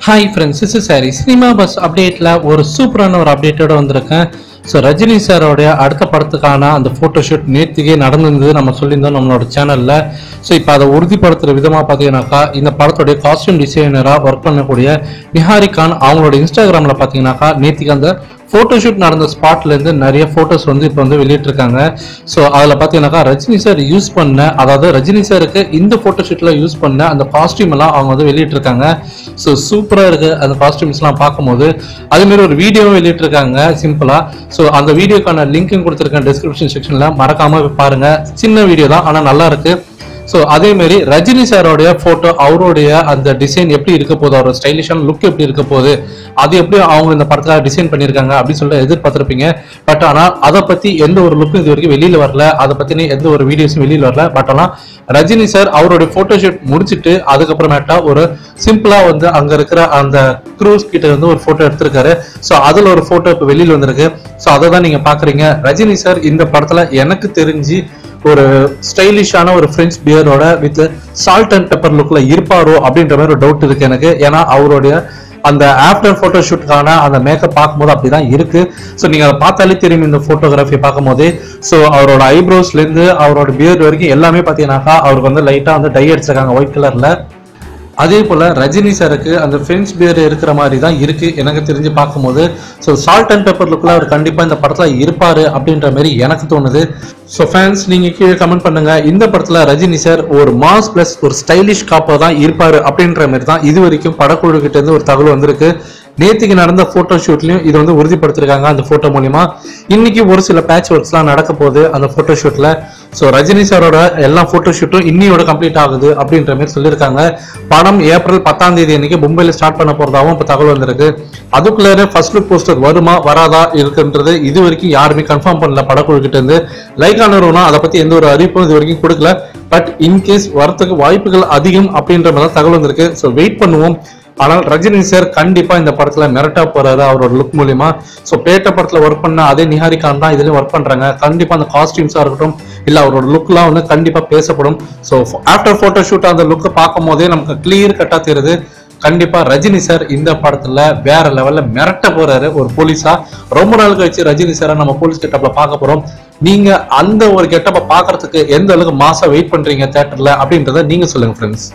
Hi friends is sorry cinema buzz அப்டேட்டில் ஒரு சூப்பரான ஒரு அப்டேட்டோட வந்திருக்கேன். ஸோ ரஜினி சாரோடைய அடுத்த படத்துக்கான அந்த ஃபோட்டோ ஷூட் நேற்றுக்கே நடந்திருந்தது நம்ம சொல்லியிருந்தோம் நம்மளோட சேனலில் ஸோ இப்போ அதை உறுதிப்படுத்துகிற விதமாக பார்த்தீங்கன்னாக்கா இந்த படத்துடைய காஸ்டியூம் டிசைனராக ஒர்க் பண்ணக்கூடிய நிஹாரி கான் அவங்களோட இன்ஸ்டாகிராமில் பார்த்தீங்கன்னாக்கா நேற்றுக்கு அந்த ஃபோட்டோ ஷூட் நடந்த ஸ்பாட்லேருந்து நிறைய ஃபோட்டோஸ் வந்து இப்போ வந்து வெளியிட்டிருக்காங்க. ஸோ அதில் பார்த்தீங்கன்னாக்கா ரஜினி சார் யூஸ் பண்ண அதாவது ரஜினி சாருக்கு இந்த ஃபோட்டோஷூட்டில் யூஸ் பண்ண அந்த காஸ்டியூம் எல்லாம் அவங்க வந்து வெளியிட்டிருக்காங்க. ஸோ சூப்பராக இருக்குது அந்த காஸ்டியூம்ஸ்லாம் பார்க்கும்போது. அதேமாரி ஒரு வீடியோவும் வெளியிட்டிருக்காங்க சிம்பிளாக ஸோ அந்த வீடியோக்கான லிங்க்கும் கொடுத்துருக்கேன் டிஸ்கிரிப்ஷன் செக்ஷனில் மறக்காமல் பாருங்கள் சின்ன வீடியோ தான் ஆனால் நல்லா இருக்குது ஸோ அதே மாதிரி ரஜினி சாரோடைய ஃபோட்டோ அவருடைய அந்த டிசைன் எப்படி இருக்க போகுது? அவரோட ஸ்டைலிஷான லுக் எப்படி இருக்க போகுது? அது எப்படி அவங்க இந்த படத்தில் டிசைன் பண்ணியிருக்காங்க? அப்படின்னு சொல்லிட்டு எதிர்பார்த்துருப்பீங்க. பட் ஆனால் அதை பற்றி எந்த ஒரு லுக்கும் இது வரைக்கும் வெளியில் வரல. அதை பற்றின எந்த ஒரு வீடியோஸும் வெளியில் வரல. பட் ஆனால் ரஜினி சார் அவருடைய ஃபோட்டோ ஷூட் முடிச்சுட்டு அதுக்கப்புறமேட்டா ஒரு சிம்பிளாக வந்து அங்கே இருக்கிற அந்த க்ரூஸ் கிட்ட வந்து ஒரு ஃபோட்டோ எடுத்திருக்காரு. ஸோ அதில் ஒரு ஃபோட்டோ இப்போ வெளியில் வந்திருக்கு. ஸோ அதை தான் நீங்கள் பார்க்குறீங்க. ரஜினி சார் இந்த படத்தில் எனக்கு தெரிஞ்சு ஒரு ஸ்டைலிஷான ஒரு ஃப்ரெஞ்ச் பியரோட வித் சால்ட் அண்ட் பெப்பர் லுக்ல இருப்பாரோ அப்படின்ற மாதிரி ஒரு டவுட் இருக்கு எனக்கு. ஏன்னா அவருடைய அந்த ஆஃப்டர் ஃபோட்டோ ஷூட்டுக்கான அந்த மேக்கப் பார்க்கும்போது அப்படிதான் இருக்கு. ஸோ நீங்க அதை பார்த்தாலே தெரியும் இந்த ஃபோட்டோகிராஃபி பார்க்கும்போது. ஸோ அவரோட ஐப்ரோஸ்ல இருந்து அவரோட பியர்டு வரைக்கும் எல்லாமே பார்த்தீங்கன்னாக்கா அவருக்கு வந்து லைட்டா வந்து டை அடிச்சிருக்காங்க ஒயிட் கலர்ல அதே போல் ரஜினி சாருக்கு அந்த ஃப்ரெண்ட்ஸ் பியர் இருக்கிற மாதிரி தான் இருக்குது எனக்கு தெரிஞ்சு பார்க்கும்போது. ஸோ சால்ட் அண்ட் பெப்பர் அவர் கண்டிப்பாக இந்த படத்தில் இருப்பார் அப்படின்ற மாதிரி எனக்கு தோணுது. ஸோ ஃபேன்ஸ் நீங்கள் கீழே கமெண்ட் பண்ணுங்கள் இந்த படத்தில் ரஜினி சார் ஒரு மாஸ் ப்ளஸ் ஒரு ஸ்டைலிஷ் காப்பாக தான் இருப்பார் அப்படின்ற மாதிரி தான் இது வரைக்கும் படக்குழுக்கிட்டேருந்து ஒரு தகவல் வந்திருக்கு. நேற்றுக்கு நடந்த ஃபோட்டோ ஷூட்லையும் இது வந்து உறுதிப்படுத்திருக்காங்க அந்த ஃபோட்டோ மூலிமா இன்னைக்கு ஒரு சில பேட்ச் ஒர்க்ஸ்லாம் நடக்க போகுது அந்த ஃபோட்டோ ஷூட்டில் ஸோ ரஜினி சாரோட எல்லா ஃபோட்டோ ஷூட்டும் இன்னியோட கம்ப்ளீட் ஆகுது அப்படின்ற மாதிரி சொல்லியிருக்காங்க. படம் ஏப்ரல் பத்தாம் தேதி அன்னைக்கு மும்பையில் ஸ்டார்ட் பண்ண போறதாவும் இப்போ தகவல் வந்திருக்கு. அதுக்குள்ளே ஃபர்ஸ்ட் லுக் போஸ்டர் வருமா வராதா இருக்குன்றது இது வரைக்கும் யாருமே கன்ஃபார்ம் பண்ணல படக்குழு இருந்து. லைக் ஆனவரும் அதை பத்தி எந்த ஒரு அறிவிப்பும் இது வரைக்கும் கொடுக்கல. பட் இன்கேஸ் வரத்துக்கு வாய்ப்புகள் அதிகம் அப்படின்ற மாதிரி தான் தகவல் வந்திருக்கு. ஸோ வெயிட் பண்ணுவோம். ஆனால் ரஜினி சார் கண்டிப்பா இந்த படத்துல மிரட்டா போறாரு அவரோட லுக் மூலியமா. சோ பேட்ட படத்துல ஒர்க் பண்ண அதே நிஹாரிகான் தான் இதுலயும் ஒர்க் பண்றாங்க. கண்டிப்பா அந்த காஸ்டியூம்ஸா இருக்கட்டும் இல்ல அவரோட லுக்லாம் வந்து கண்டிப்பா பேசப்படும். சோ ஆஃப்டர் போட்டோ ஷூட் அந்த லுக்கை பார்க்கும் போதே நமக்கு கிளியர் கட்டா தெரியுது. கண்டிப்பா ரஜினி சார் இந்த படத்துல வேற லெவல்ல மிரட்ட போறாரு ஒரு போலீஸா ரொம்ப நாள் கழிச்சு ரஜினி சாரை நம்ம போலீஸ் கெட்டப்ல பார்க்க போறோம். நீங்க அந்த ஒரு கெட்டப்பை பாக்குறதுக்கு எந்த அளவுக்கு மாசா வெயிட் பண்றீங்க தேட்டர்ல அப்படின்றத நீங்க சொல்லுங்க ஃப்ரெண்ட்ஸ்